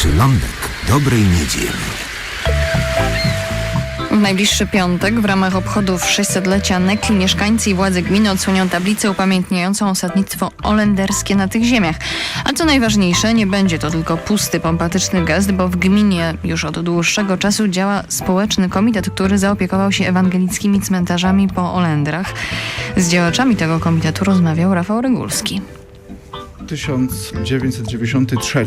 Przylądek dobrej niedzieli. W najbliższy piątek w ramach obchodów 600-lecia Nekli mieszkańcy i władze gminy odsłonią tablicę upamiętniającą osadnictwo olenderskie na tych ziemiach. A co najważniejsze, nie będzie to tylko pusty, pompatyczny gest, bo w gminie już od dłuższego czasu działa społeczny komitet, który zaopiekował się ewangelickimi cmentarzami po Olendrach. Z działaczami tego komitetu rozmawiał Rafał Regulski. 1993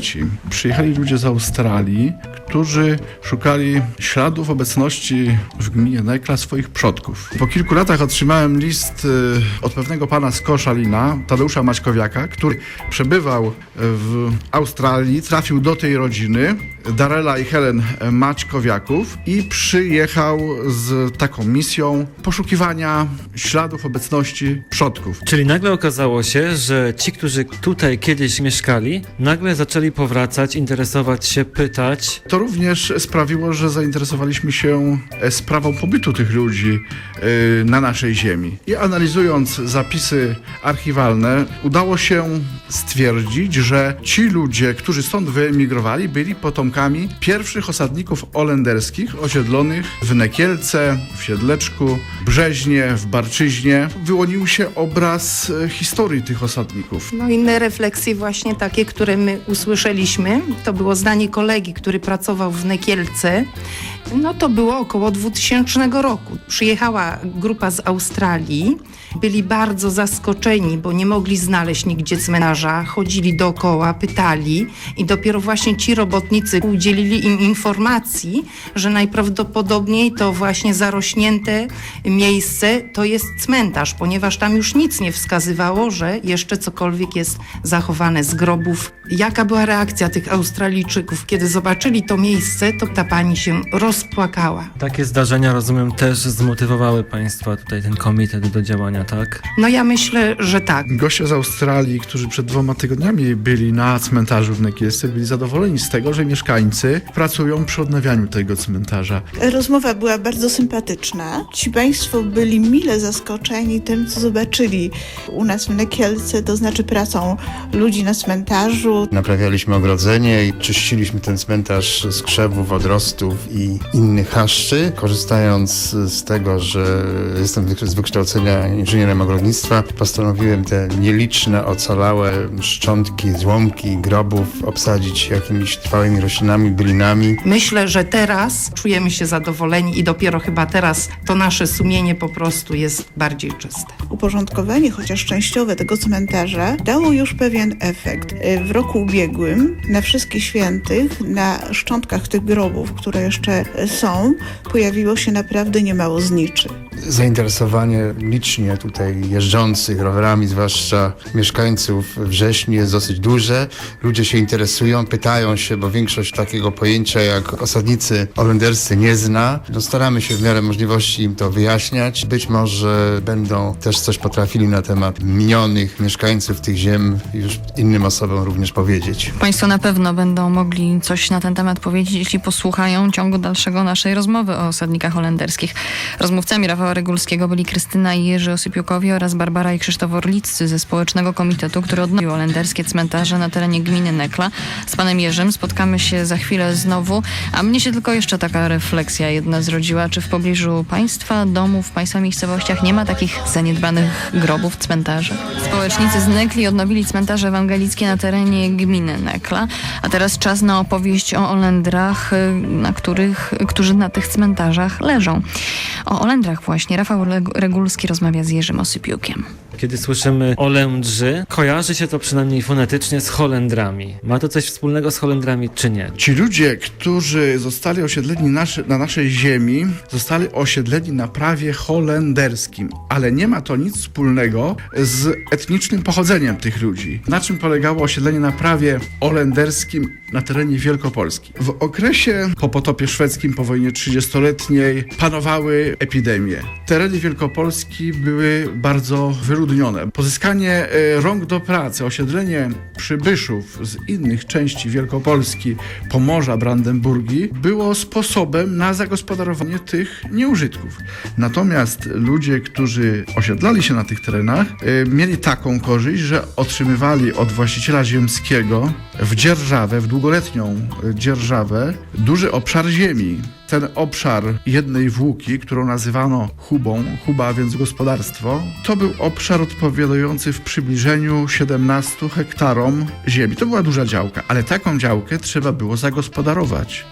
przyjechali ludzie z Australii, którzy szukali śladów obecności w gminie Nekla swoich przodków. Po kilku latach otrzymałem list y, od pewnego pana z Koszalina, Tadeusza Maćkowiaka, który przebywał w Australii, trafił do tej rodziny, Darela i Helen Maćkowiaków i przyjechał z taką misją poszukiwania śladów obecności przodków. Czyli nagle okazało się, że ci, którzy tutaj kiedyś mieszkali, nagle zaczęli powracać, interesować się, pytać. To również sprawiło, że zainteresowaliśmy się e, sprawą pobytu tych ludzi e, na naszej ziemi. I analizując zapisy archiwalne, udało się stwierdzić, że ci ludzie, którzy stąd wyemigrowali, byli potomkami pierwszych osadników olenderskich osiedlonych w Nekielce, w Siedleczku, Brzeźnie, w Barczyźnie. Wyłonił się obraz e, historii tych osadników. No inne refleksje właśnie takie, które my usłyszeliśmy, to było zdanie kolegi, który pracował w Nekielce. No to było około 2000 roku. Przyjechała grupa z Australii. Byli bardzo zaskoczeni, bo nie mogli znaleźć nigdzie cmentarza. Chodzili dookoła, pytali i dopiero właśnie ci robotnicy udzielili im informacji, że najprawdopodobniej to właśnie zarośnięte miejsce to jest cmentarz, ponieważ tam już nic nie wskazywało, że jeszcze cokolwiek jest zachowane z grobów. Jaka była reakcja tych Australijczyków, kiedy zobaczyli to miejsce, to ta pani się rozpłakała. Takie zdarzenia, rozumiem, też zmotywowały Państwa tutaj ten komitet do działania, tak? No ja myślę, że tak. Goście z Australii, którzy przed dwoma tygodniami byli na cmentarzu w Nekielce, byli zadowoleni z tego, że mieszkańcy pracują przy odnawianiu tego cmentarza. Rozmowa była bardzo sympatyczna. Ci Państwo byli mile zaskoczeni tym, co zobaczyli u nas w Nekielce, to znaczy pracą ludzi na cmentarzu. Naprawialiśmy ogrodzenie i czyściliśmy ten cmentarz z krzewów, odrostów i innych haszczy. Korzystając z tego, że jestem z wykształcenia inżynierem ogrodnictwa, postanowiłem te nieliczne, ocalałe szczątki, złomki grobów obsadzić jakimiś trwałymi roślinami, bylinami. Myślę, że teraz czujemy się zadowoleni i dopiero chyba teraz to nasze sumienie po prostu jest bardziej czyste. Uporządkowanie, chociaż częściowe tego cmentarza dało już pewien efekt. W roku ubiegłym na Wszystkich Świętych, na szczątkach tych grobów, które jeszcze są, pojawiło się naprawdę niemało zniczy. Zainteresowanie licznie tutaj jeżdżących rowerami, zwłaszcza mieszkańców wrześni jest dosyć duże. Ludzie się interesują, pytają się, bo większość takiego pojęcia jak osadnicy olenderscy nie zna. No staramy się w miarę możliwości im to wyjaśniać. Być może będą też coś potrafili na temat minionych mieszkańców tych ziem już innym osobom również powiedzieć. Państwo na pewno będą mogli coś na ten temat powiedzieć, jeśli posłuchają ciągu dalszego naszej rozmowy o osadnikach holenderskich. Rozmówcami Regulskiego byli Krystyna i Jerzy Osypiukowie oraz Barbara i Krzysztof Orliccy ze Społecznego Komitetu, który odnowił olenderskie cmentarze na terenie gminy Nekla. Z panem Jerzym spotkamy się za chwilę znowu, a mnie się tylko jeszcze taka refleksja jedna zrodziła. Czy w pobliżu państwa, domów, państwa miejscowościach nie ma takich zaniedbanych grobów, cmentarzy? Społecznicy z Nekli odnowili cmentarze ewangelickie na terenie gminy Nekla, a teraz czas na opowieść o Olendrach, na których, którzy na tych cmentarzach leżą. O Olendrach właśnie Rafał Reg- Regulski rozmawia z Jerzym Osypiukiem. Kiedy słyszymy Olędrzy, kojarzy się to przynajmniej fonetycznie z Holendrami. Ma to coś wspólnego z Holendrami, czy nie? Ci ludzie, którzy zostali osiedleni na naszej ziemi, zostali osiedleni na prawie holenderskim, ale nie ma to nic wspólnego z etnicznym pochodzeniem tych ludzi. Na czym polegało osiedlenie na prawie holenderskim na terenie Wielkopolski? W okresie po potopie szwedzkim, po wojnie 30-letniej panowały epidemie. Tereny Wielkopolski były bardzo wyróżnione utrudnione. Pozyskanie e, rąk do pracy, osiedlenie przybyszów z innych części Wielkopolski, Pomorza, Brandenburgii było sposobem na zagospodarowanie tych nieużytków. Natomiast ludzie, którzy osiedlali się na tych terenach, e, mieli taką korzyść, że otrzymywali od właściciela ziemskiego w dzierżawę, w długoletnią e, dzierżawę, duży obszar ziemi. Ten obszar jednej włóki, którą nazywano hubą, huba a więc gospodarstwo, to był obszar odpowiadający w przybliżeniu 17 hektarom ziemi. To była duża działka, ale taką działkę trzeba było zagospodarować.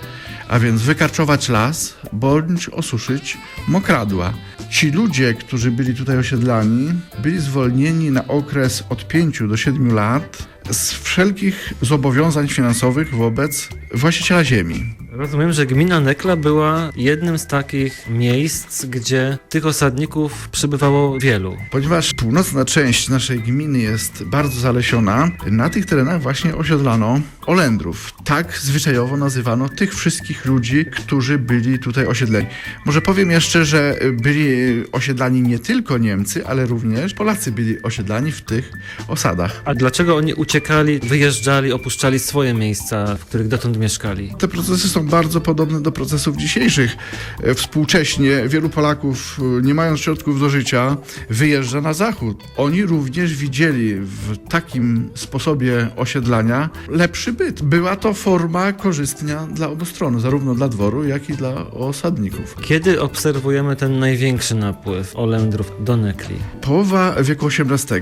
A więc wykarczować las bądź osuszyć mokradła. Ci ludzie, którzy byli tutaj osiedlani, byli zwolnieni na okres od 5 do 7 lat z wszelkich zobowiązań finansowych wobec właściciela ziemi. Rozumiem, że gmina Nekla była jednym z takich miejsc, gdzie tych osadników przybywało wielu. Ponieważ północna część naszej gminy jest bardzo zalesiona, na tych terenach właśnie osiedlano Olendrów. Tak zwyczajowo nazywano tych wszystkich ludzi, którzy byli tutaj osiedleni. Może powiem jeszcze, że byli osiedlani nie tylko Niemcy, ale również Polacy byli osiedlani w tych osadach. A dlaczego oni uciekali, wyjeżdżali, opuszczali swoje miejsca, w których dotąd mieszkali? Te procesy są bardzo podobne do procesów dzisiejszych. E, Współcześnie wielu Polaków, e, nie mając środków do życia, wyjeżdża na zachód. Oni również widzieli w takim sposobie osiedlania lepszy byt. Była to forma korzystnia dla obu stron, zarówno dla dworu, jak i dla osadników. Kiedy obserwujemy ten największy napływ Olendrów do Nekli? Połowa wieku XVIII.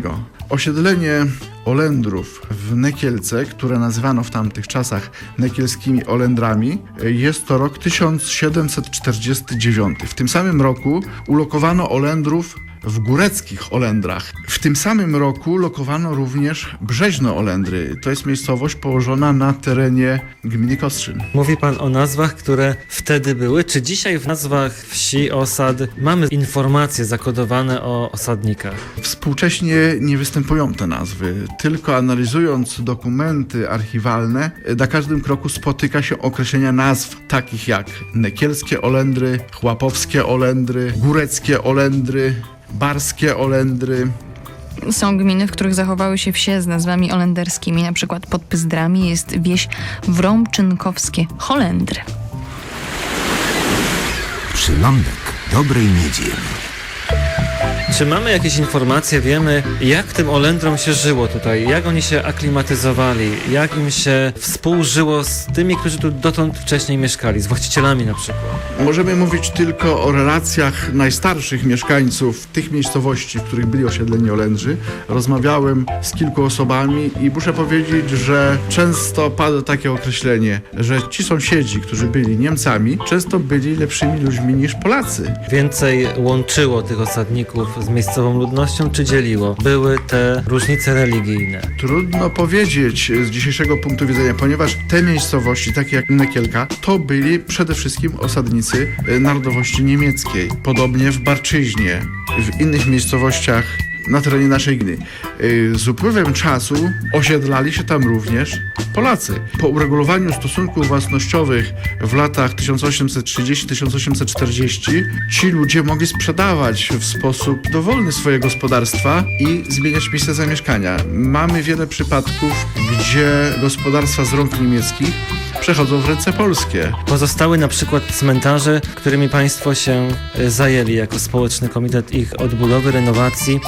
Osiedlenie Olendrów w Nekielce, które nazywano w tamtych czasach nekielskimi Olendrami, jest to rok 1749. W tym samym roku ulokowano Olendrów w góreckich Olendrach. W tym samym roku lokowano również Brzeźno Olendry. To jest miejscowość położona na terenie gminy Kostrzyn. Mówi pan o nazwach, które wtedy były. Czy dzisiaj w nazwach wsi, osad mamy informacje zakodowane o osadnikach? Współcześnie nie występują te nazwy, tylko analizując dokumenty archiwalne, na każdym kroku spotyka się określenia nazw takich jak nekielskie Olendry, chłapowskie Olendry, góreckie Olendry, barskie Olendry. Są gminy, w których zachowały się wsie z nazwami olenderskimi, na przykład pod Pyzdrami jest wieś Wrąmczynkowskie Holendry. Przylądek dobrej miedzi. Czy mamy jakieś informacje, wiemy jak tym Olendrom się żyło tutaj, jak oni się aklimatyzowali, jak im się współżyło z tymi, którzy tu dotąd wcześniej mieszkali, z właścicielami na przykład? Możemy mówić tylko o relacjach najstarszych mieszkańców tych miejscowości, w których byli osiedleni Olendrzy. Rozmawiałem z kilku osobami i muszę powiedzieć, że często pada takie określenie, że ci sąsiedzi, którzy byli Niemcami, często byli lepszymi ludźmi niż Polacy. Więcej łączyło tych osadników z miejscową ludnością, czy dzieliło? Były te różnice religijne. Trudno powiedzieć z dzisiejszego punktu widzenia, ponieważ te miejscowości, takie jak Nekielka, to byli przede wszystkim osadnicy e, narodowości niemieckiej. Podobnie w Barczyźnie, w innych miejscowościach na terenie naszej gminy. E, Z upływem czasu osiedlali się tam również Polacy. Po uregulowaniu stosunków własnościowych w latach 1830-1840 ci ludzie mogli sprzedawać w sposób dowolny swoje gospodarstwa i zmieniać miejsce zamieszkania. Mamy wiele przypadków, gdzie gospodarstwa z rąk niemieckich przechodzą w ręce polskie. Pozostały na przykład cmentarze, którymi państwo się e, zajęli jako społeczny komitet ich odbudowy, renowacji.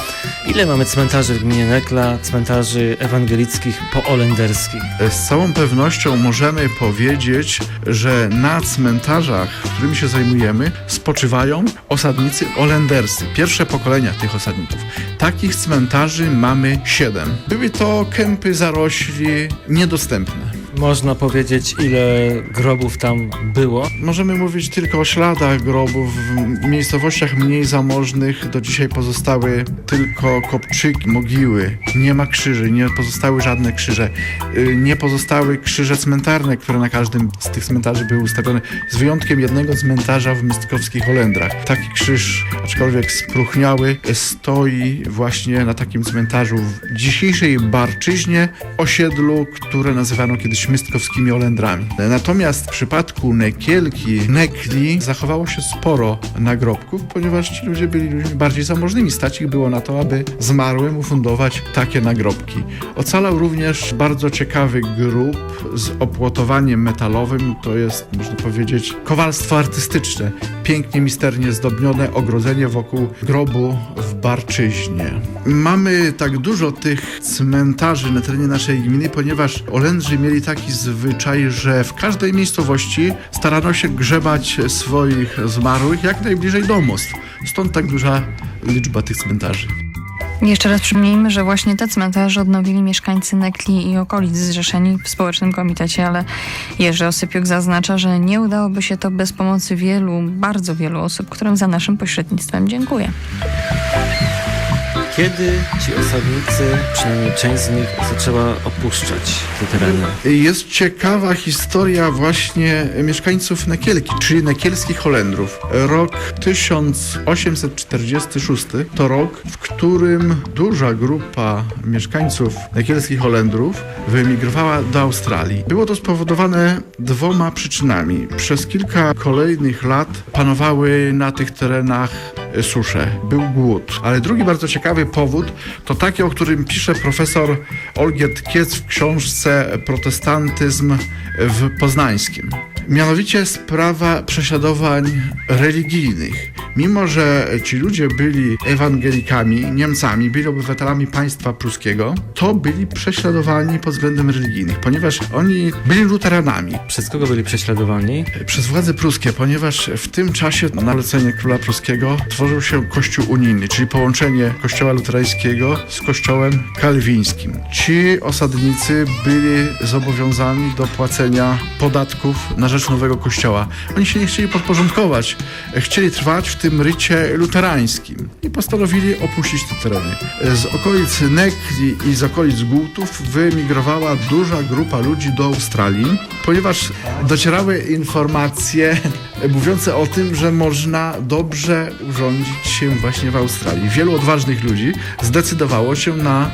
Ile mamy cmentarzy w gminie Nekla, cmentarzy ewangelickich poolenderskich? Z całą pewnością możemy powiedzieć, że na cmentarzach, którymi się zajmujemy, spoczywają osadnicy olenderscy, pierwsze pokolenia tych osadników. Takich cmentarzy mamy siedem. Były to kępy zarośli niedostępne. Można powiedzieć, ile grobów tam było. Możemy mówić tylko o śladach grobów. W miejscowościach mniej zamożnych do dzisiaj pozostały tylko kopczyki, mogiły. Nie ma krzyży, nie pozostały żadne krzyże. Y, Nie pozostały krzyże cmentarne, które na każdym z tych cmentarzy były ustawione, z wyjątkiem jednego cmentarza w Mystkowskich Holendrach. Taki krzyż, aczkolwiek spróchniały, stoi właśnie na takim cmentarzu w dzisiejszej Barczyźnie, osiedlu, które nazywano kiedyś szmystkowskimi Olendrami. Natomiast w przypadku Nekielki, Nekli zachowało się sporo nagrobków, ponieważ ci ludzie byli ludźmi bardziej zamożnymi. Stać ich było na to, aby zmarłym ufundować takie nagrobki. Ocalał również bardzo ciekawy grób z opłotowaniem metalowym. To jest, można powiedzieć, kowalstwo artystyczne. Pięknie, misternie zdobnione ogrodzenie wokół grobu w Barczyźnie. Mamy tak dużo tych cmentarzy na terenie naszej gminy, ponieważ Olędrzy mieli taki zwyczaj, że w każdej miejscowości starano się grzebać swoich zmarłych jak najbliżej domostw. Stąd tak duża liczba tych cmentarzy. Jeszcze raz przypomnijmy, że właśnie te cmentarze odnowili mieszkańcy Nekli i okolic zrzeszeni w społecznym komitecie, ale Jerzy Osypiuk zaznacza, że nie udałoby się to bez pomocy wielu, bardzo wielu osób, którym za naszym pośrednictwem dziękuję. Kiedy ci osadnicy, przynajmniej część z nich, zaczęła opuszczać te tereny? Jest ciekawa historia właśnie mieszkańców Nekielki, czyli nekielskich Holendrów. Rok 1846 to rok, w którym duża grupa mieszkańców nekielskich Holendrów wyemigrowała do Australii. Było to spowodowane dwoma przyczynami. Przez kilka kolejnych lat panowały na tych terenach susze, był głód. Ale drugi bardzo ciekawy powód to taki, o którym pisze profesor Olgierd Kiec w książce Protestantyzm w Poznańskim. Mianowicie sprawa prześladowań religijnych. Mimo, że ci ludzie byli ewangelikami, Niemcami, byli obywatelami państwa pruskiego, to byli prześladowani pod względem religijnych, ponieważ oni byli luteranami Przez kogo byli prześladowani? przez władze pruskie, ponieważ w tym czasie na zalecenie króla pruskiego tworzył się kościół unijny, czyli połączenie kościoła luterańskiego z kościołem kalwińskim. Ci osadnicy byli zobowiązani do płacenia podatków na rzecz nowego kościoła. Oni się nie chcieli podporządkować, chcieli trwać w tym rycie luterańskim i postanowili opuścić te tereny. Z okolic Nekli i z okolic Głutów wyemigrowała duża grupa ludzi do Australii, ponieważ docierały informacje mówiące o tym, że można dobrze urządzić się właśnie w Australii. Wielu odważnych ludzi zdecydowało się na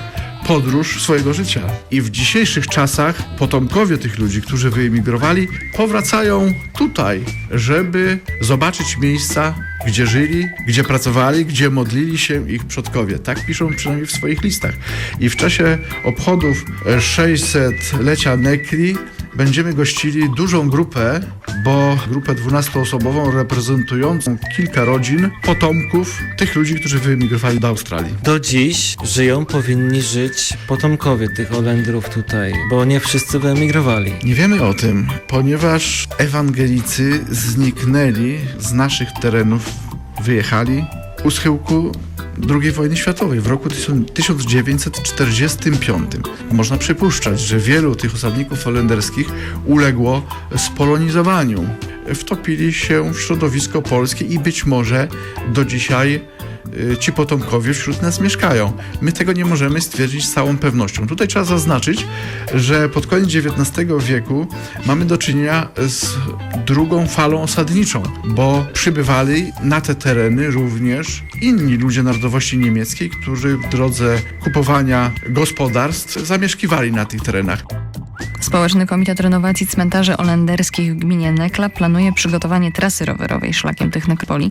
podróż swojego życia. I w dzisiejszych czasach potomkowie tych ludzi, którzy wyemigrowali, powracają tutaj, żeby zobaczyć miejsca, gdzie żyli, gdzie pracowali, gdzie modlili się ich przodkowie. Tak piszą przynajmniej w swoich listach. I w czasie obchodów 600-lecia Nekli będziemy gościli dużą grupę, bo grupę 12-osobową reprezentującą kilka rodzin, potomków tych ludzi, którzy wyemigrowali do Australii. Do dziś żyją, powinni żyć potomkowie tych Olendrów tutaj, bo nie wszyscy wyemigrowali. Nie wiemy o tym, ponieważ ewangelicy zniknęli z naszych terenów, wyjechali u schyłku II wojny światowej w roku 1945. Można przypuszczać, że wielu tych osadników holenderskich uległo spolonizowaniu. Wtopili się w środowisko polskie i być może do dzisiaj ci potomkowie wśród nas mieszkają. My tego nie możemy stwierdzić z całą pewnością. Tutaj trzeba zaznaczyć, że pod koniec XIX wieku mamy do czynienia z drugą falą osadniczą, bo przybywali na te tereny również inni ludzie narodowości niemieckiej, którzy w drodze kupowania gospodarstw zamieszkiwali na tych terenach. Społeczny Komitet Renowacji Cmentarzy Olenderskich w gminie Nekla planuje przygotowanie trasy rowerowej szlakiem tych nekropolii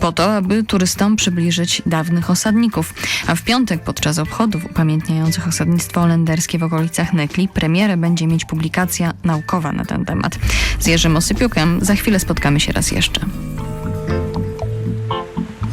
po to, aby turystom przybliżyć dawnych osadników. A w piątek podczas obchodów upamiętniających osadnictwo olenderskie w okolicach Nekli premierę będzie mieć publikacja naukowa na ten temat. Z Jerzym Osypiukiem za chwilę spotkamy się raz jeszcze.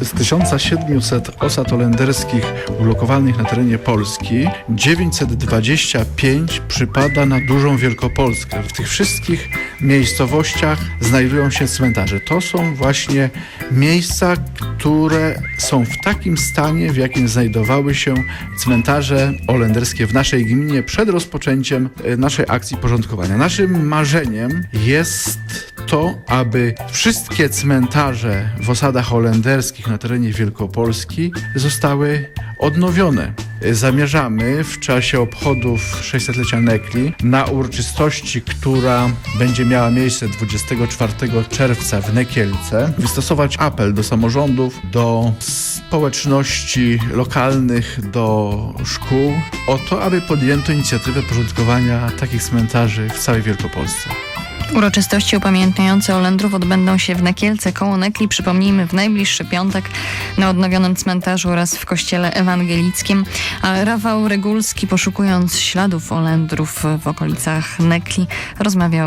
Z 1700 osad holenderskich ulokowanych na terenie Polski 925 przypada na dużą Wielkopolskę. W tych wszystkich miejscowościach znajdują się cmentarze. To są właśnie miejsca, które są w takim stanie, w jakim znajdowały się cmentarze holenderskie w naszej gminie przed rozpoczęciem e, naszej akcji porządkowania. Naszym marzeniem jest to, aby wszystkie cmentarze w osadach holenderskich na terenie Wielkopolski zostały odnowione. Zamierzamy w czasie obchodów 600-lecia Nekli na uroczystości, która będzie miała miejsce 24 czerwca w Nekielce, wystosować apel do samorządów, do społeczności lokalnych, do szkół o to, aby podjęto inicjatywę porządkowania takich cmentarzy w całej Wielkopolsce. Uroczystości upamiętniające Olendrów odbędą się w Nekielce koło Nekli, przypomnijmy, w najbliższy piątek na odnowionym cmentarzu oraz w kościele ewangelickim. A Rafał Regulski, poszukując śladów Olendrów w okolicach Nekli, rozmawiał